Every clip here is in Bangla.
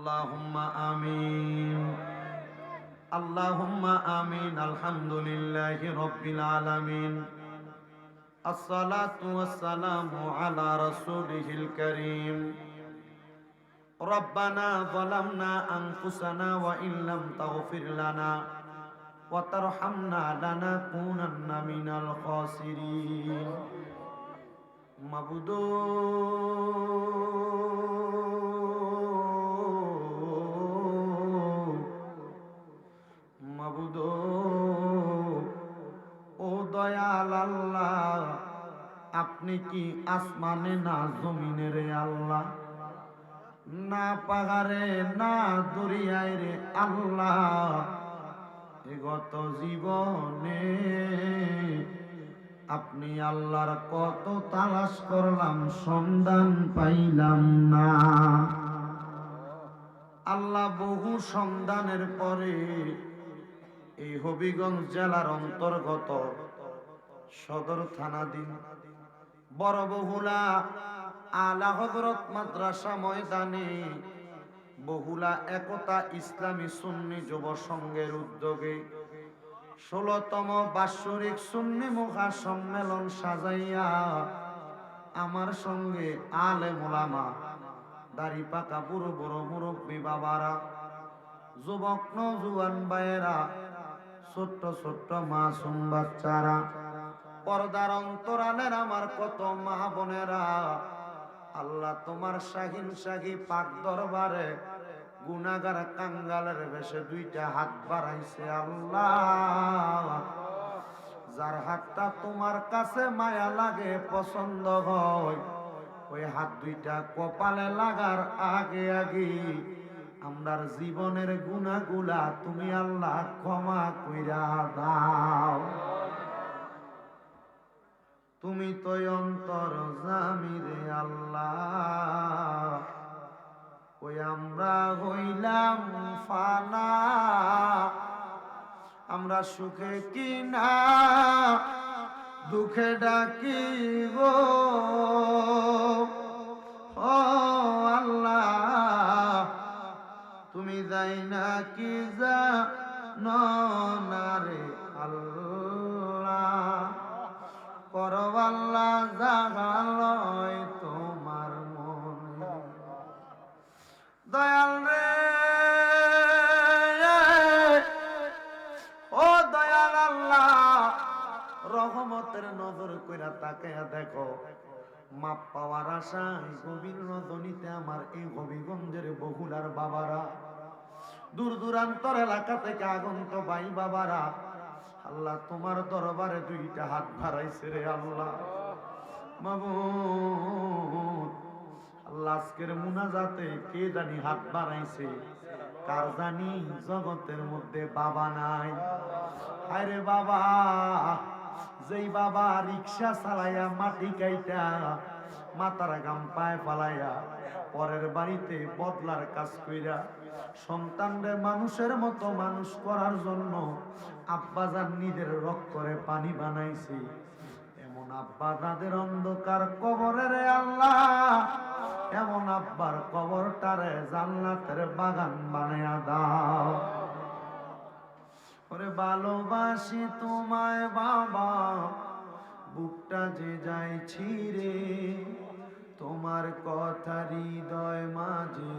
اللهم آمين اللهم آمين الحمد لله رب العالمين الصلاة والسلام على رسوله الكريم ربنا ظلمنا أنفسنا وإن لم تغفر لنا وترحمنا لنكونن من الخاسرين মাবুদো আপনি কি আসমানে না জমিনে রে আল্লাহ? না পাহাড়ে, না দরিয়ায় রে আল্লাহ। গত জীবনে আপনি আল্লাহর কত তালাশ করলাম, সন্ধান পাইলাম না। আল্লাহ বহু সন্ধানের পরে এই হবিগঞ্জ জেলার অন্তর্গত সদর থানাধীন বড় বহুলা আলা হজরত মাদ্রাসা ময়দানে। বহুলা একতা ইসলামী সুন্নি যুব সংঘের উদ্যোগে ষোলতম বাৎসরিক সুন্নি মুখা সম্মেলন সাজাইয়া আমার সঙ্গে আলে মোলামা, দাড়ি পাকা বুড়ো বড় মুরব্বী বাবারা, যুবক নজুয়ান বায়েরা ছোট্ট ছোট্ট মাসুম বাচ্চারা পর্দার অন্তরালের আমার কত মা বোনেরা, আল্লাহ তোমার শাহিন শাহী পাক দরবারে গুনাগার কাঙ্গালের বেশে দুইটা হাত বাড়াইছে আল্লাহ। যার হাতটা তোমার কাছে মায়া লাগে, পছন্দ হয়, ওই হাত দুইটা কপালে লাগার আগে আগে আমরার জীবনের গুনাগুলা তুমি আল্লাহ ক্ষমা কইরা দাও। তুমি তো অন্তর জামিরে আল্লাহ। ওই আমরা হইলাম ফানা। আমরা সুখে কি না? দুঃখে ডাকি গো। ও আল্লাহ, তুমি যাই না কি যা না রে আল্লাহ। করবাল্লা জাগালয় তোমার মনে। দয়াল রে, ও দয়াল আল্লাহ, রহমতের নজর কইরা তাকে দেখো। মাপ পাওয়ার আশায় গভীর রজনীতে আমার এই হবিগঞ্জের বহুলার বাবারা। দূর দূরান্তর এলাকা থেকে আগন্ত ভাই বাবারা আল্লাহ, তোমার দরবারে দুইটা হাত ভারাইছে রে আল্লাহ। মাবুদ আল্লাহ, আজকের মুনাজাতে কে জানি হাত বাড়াইছে? কার জানি জগতের মধ্যে বাবা নাই। আরে বাবা, যেই বাবা রিক্সা চালাইয়া মাটি কাইটা মাতার গাম পায়ে পালাইয়া পরের বাড়িতে বদলার কাজ কইরা সন্তানরে মানুষের মতো মানুষ করার জন্য আব্বাজান নিজের রক্তরে পানি বানাইছে। এমন আব্বা তাদের অন্ধকার কবরের আল্লাহ, এমন আব্বার কবরটারে জান্নাতের বাগান বানায়া দাও। ওরে ভালোবাসি তোমায় বাবা, বুকটা যে যাই ছিঁড়ে, তোমার কথা হৃদয় মাঝে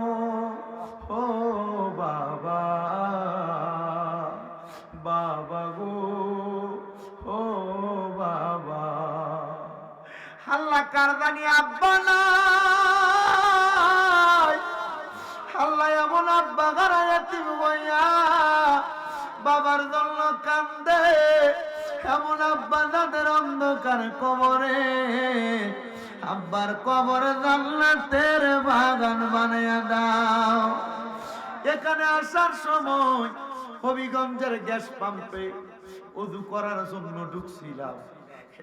কারদানি আব্বা নাই। হাল্লা এমন আব্বা তুমি বইয়া বাবার জন্য কান্দে। এমন আব্বা তাদের অন্ধকার কবরে। আব্বার কবর জান্নাতের বাগান বানিয়ে দাও। এখানে আসার সময় হবিগঞ্জের গ্যাস পাম্পে উদু করার জন্য ঢুকছিলাম।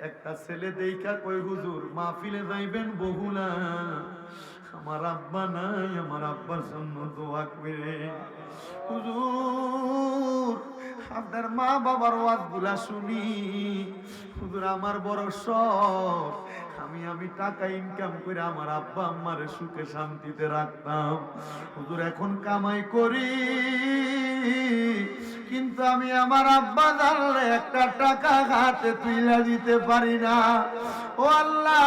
একটা ছেলে দেখা কই হুজুর, মাহফিলে যাইবেন বহুলা আমার আব্বা নাই, আমার আব্বার জন্য দোয়া করে হুজুর, আপনার মা বাবার ওয়াজগুলা শুনি। হুজুর, আমার বড় শখ, আমি আমি টাকা ইনকাম করে আমার আব্বা, আম্মারে সুখে শান্তিতে রাখতাম। হুজুর, এখন কামাই করি। কিন্তু আমি আমার আব্বা জানলে একটা টাকা হাতে তুইলা দিতে পারি না। ও আল্লাহ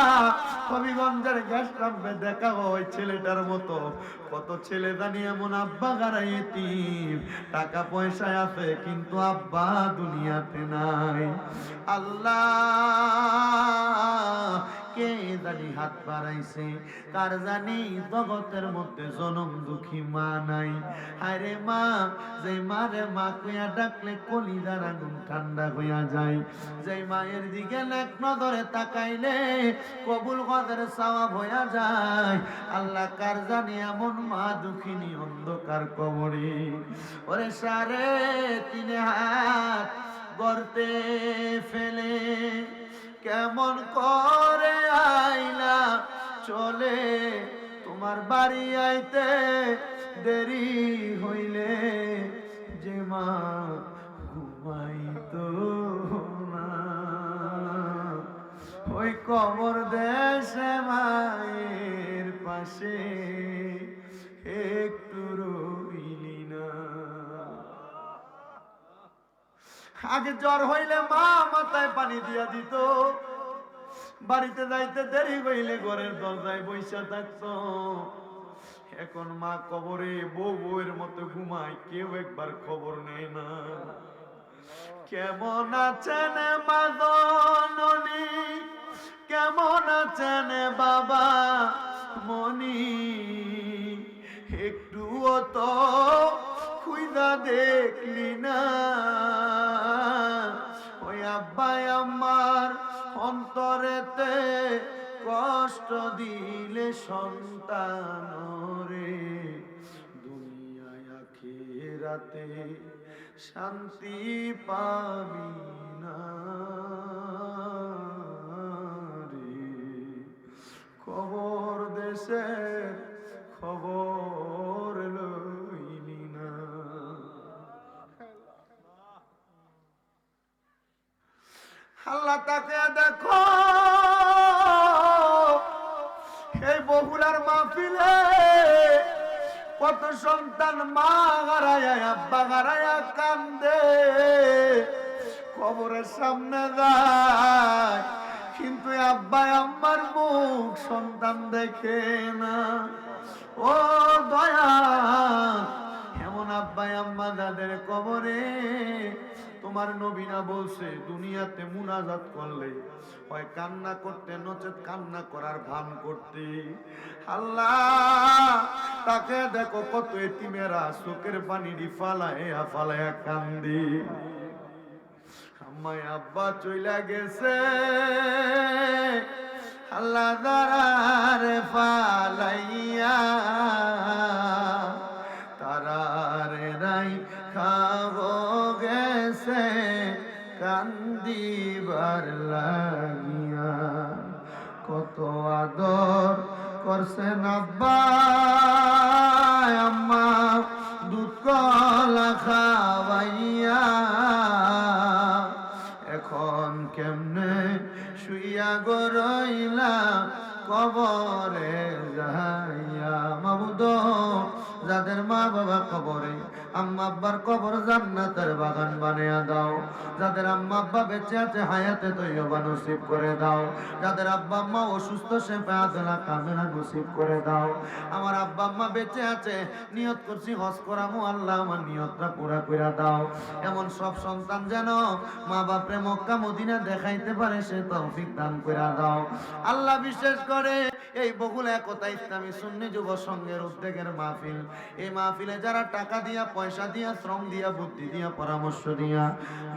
কবিগঞ্জের গ্যাস টাম্পে দেখা ওই ছেলেটার মতো। কত ছেলে জানি এমন আব্বা গারাই টাকা পয়সায় আছে, কিন্তু আব্বা দুনিয়াতে নাই। আল্লাহ কে জানি হাত বাড়াইছে? কার জানি জগতের মধ্যে জনম দুঃখী মা নাই? আরে মা যে মারে মা কইয়া ডাকলে কলিজার আগুন ঠান্ডা হইয়া যায়। যে মায়ের দিকে এক নজরে তাকাইলে কবুল কদের সওয়াব হইয়া যায়। আল্লাহ কার জানি এমন মা দুঃখিনী অন্ধকার কবরে? ওরে সারে তিনে হাত গর্তে ফেলে, কেমন করে চলে, তোমার বাড়ি আইতে দেরি হইলে যে মা ঘুমাইতো না। ওই কবর দেশে মায়ের পাশে একটু রইলি না। আগে জ্বর হইলে মা মাথায় পানি দিয়া দিত। বাড়িতে যাইতে দেরি হইলে ঘরের দরজায় বৈশা থাকতো এখন মা কবরে বউ বউয়ের মতো ঘুমায়, কেউ একবার খবর নেয় না। কেমন আছেন মাদনী কেমন আছেন বাবা মনি একটুও তো খুইদা দেখলি না। আব্বাই আমার অন্তরেতে কষ্ট দিলে সন্তান রে। দুনিয়ায় আখেরাতে শান্তি পাবি না রে। খবর দেশের কবরের সামনে যায়। কিন্তু আব্বা আম্মার মুখ সন্তান দেখে না। ও দয়া এমন আব্বাই আম্মা যাদের কবরে তোমার নবীনা বলছে, দুনিয়াতে মুনাজাত করলে হয় কান্না করতে, নচেত কান্না করার ভান করতে। আল্লাহ, তাকে দেখো কত এটি এতিমেরা চোখের পানি ফালায় ফালায় কান্দি। আম্মাই আব্বা চইলা গেছে। আল্লাহ দারারে ফালাইয়া তারারে রাই খাব গেছে, কান্দিবার লাগিয়া। কত আদর করছেন আব্বা, আম্মা দুধ কলা খাওয়াইয়া কেমনে শুইয়া গরইলা কবরে যাইয়া মাবুদ যাদের মা বাবা কবরে আম্মা আব্বার কবর জান্নাতের বাগান বানিয়ে দাও। যাদের আম্মা আব্বা বেঁচে আছে, হায়াতে তৈবা নসিব করে দাও। যাদের আব্বা আম্মা অসুস্থ, সে পেয়াদলা কামেরা নসিব করে দাও। আমার আব্বা আম্মা বেঁচে আছে, নিয়ত করছি হজ করামু আল্লাহ আমার নিয়তটা পুরা করে দাও। এমন সব সন্তান যেন মা বাপরে মক্কা, মদিনা দেখাইতে পারে, সে তৌফিক দান করে দাও। আল্লাহ বিশেষ করে এই বহুল একতা ইসলামী সুন্নি যুব সংঘের উদ্যোগের মাহফিল। এই মাহফিলে যারা টাকা দিয়া, পয়সা দিয়া, শ্রম দিয়া, বুদ্ধি দিয়া, পরামর্শ দিয়া,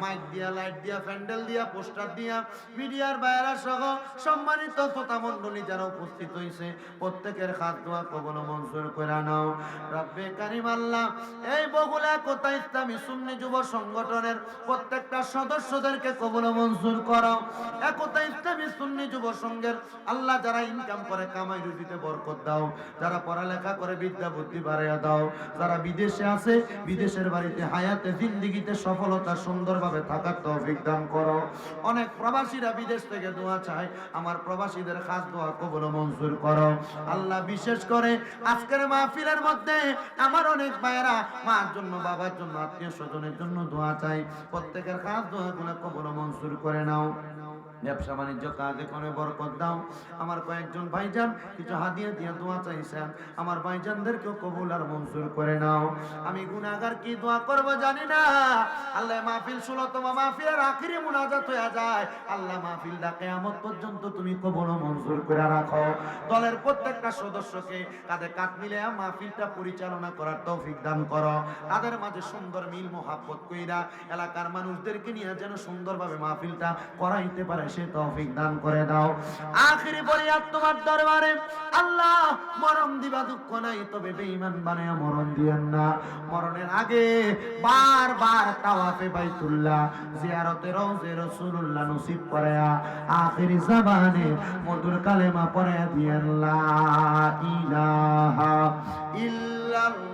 মাইক দিয়া, লাইট দিয়া, প্যান্ডেল দিয়া, পোস্টার দিয়া, মিডিয়ার বাইরা সহ সম্মানিত শ্রোতা মণ্ডলী যারা উপস্থিত হয়েছে প্রত্যেকের হাত দোয়া কবল মঞ্জুর করে নাও। রব্বে কারিম আল্লাহ, এই বগুলা কোথা ইসলামী সুন্নি যুব সংগঠনের প্রত্যেকটা সদস্যদেরকে কবল মঞ্জুর করো একতা ইসলামী সুন্নি যুব সংঘের আল্লাহ যারা ইনকাম করে, কামাই রুজিতে বরকত দাও। যারা পড়ালেখা করে, বিদ্যা, বুদ্ধি বাড়াইয়া দাও। যারা বিদেশে আছে, বিদেশের বাড়িতে হায়াতে জিন্দিগিতে সফলতা সুন্দরভাবে থাকার তৌফিক দান করো। অনেক প্রবাসীরা বিদেশ থেকে দোয়া চায়, আমার প্রবাসীদের খাস দোয়া কবল মঞ্জুর করো। আল্লাহ বিশেষ করে আজকের মাহফিলের মধ্যে আমার অনেক ভাইয়েরা মার জন্য, বাবার জন্য, আত্মীয় স্বজনের জন্য দোয়া চাই প্রত্যেকের খাস দোয়াগুলো কবল মঞ্জুর করে নাও। ব্যবসা বাণিজ্য, কাজে করে বরকত দাও। আমার কয়েকজন ভাইজান, কিছু হাদিয়া দিয়ে দোয়া চাইছেন। আমার ভাইজানদেরকেও কবুল আর মঞ্জুর করে নাও। আমি গুনাহগার কি দোয়া করব জানি না। আল্লাহ মাহফিল ষোলতম মাহফিলের আখিরি মুনাজাত হয়ে যায়। আল্লাহ মাহফিল দা কিয়ামত পর্যন্ত তুমি কবুল মঞ্জুর করে রাখো। দলের প্রত্যেকটা সদস্যকে কাঁধে কাঁধ মিলে মাহফিলটা পরিচালনা করার তৌফিক দান করো। তাদের মাঝে সুন্দর মিল, মোহাব্বত কইরা এলাকার মানুষদেরকে নিয়ে যেন সুন্দরভাবে মাহফিলটা করাইতে পারে। সে তৌফিক দান করে দাও। আখিরি ফরিয়াদ তোমার দরবারে, আল্লাহ, মরণ দিবা দুঃখ নাই, তবে বেঈমান বানায়া মরণ দিয়েন না। মরণের আগে বারবার তাওয়াফে বাইতুল্লাহ, জিয়ারতে রওজে রাসূলুল্লাহ নসিব করেয়া আখিরি জামানে মধুর কালেমা পড়ে দিয়েন, লা ইলাহা ইল্লাল্লাহু।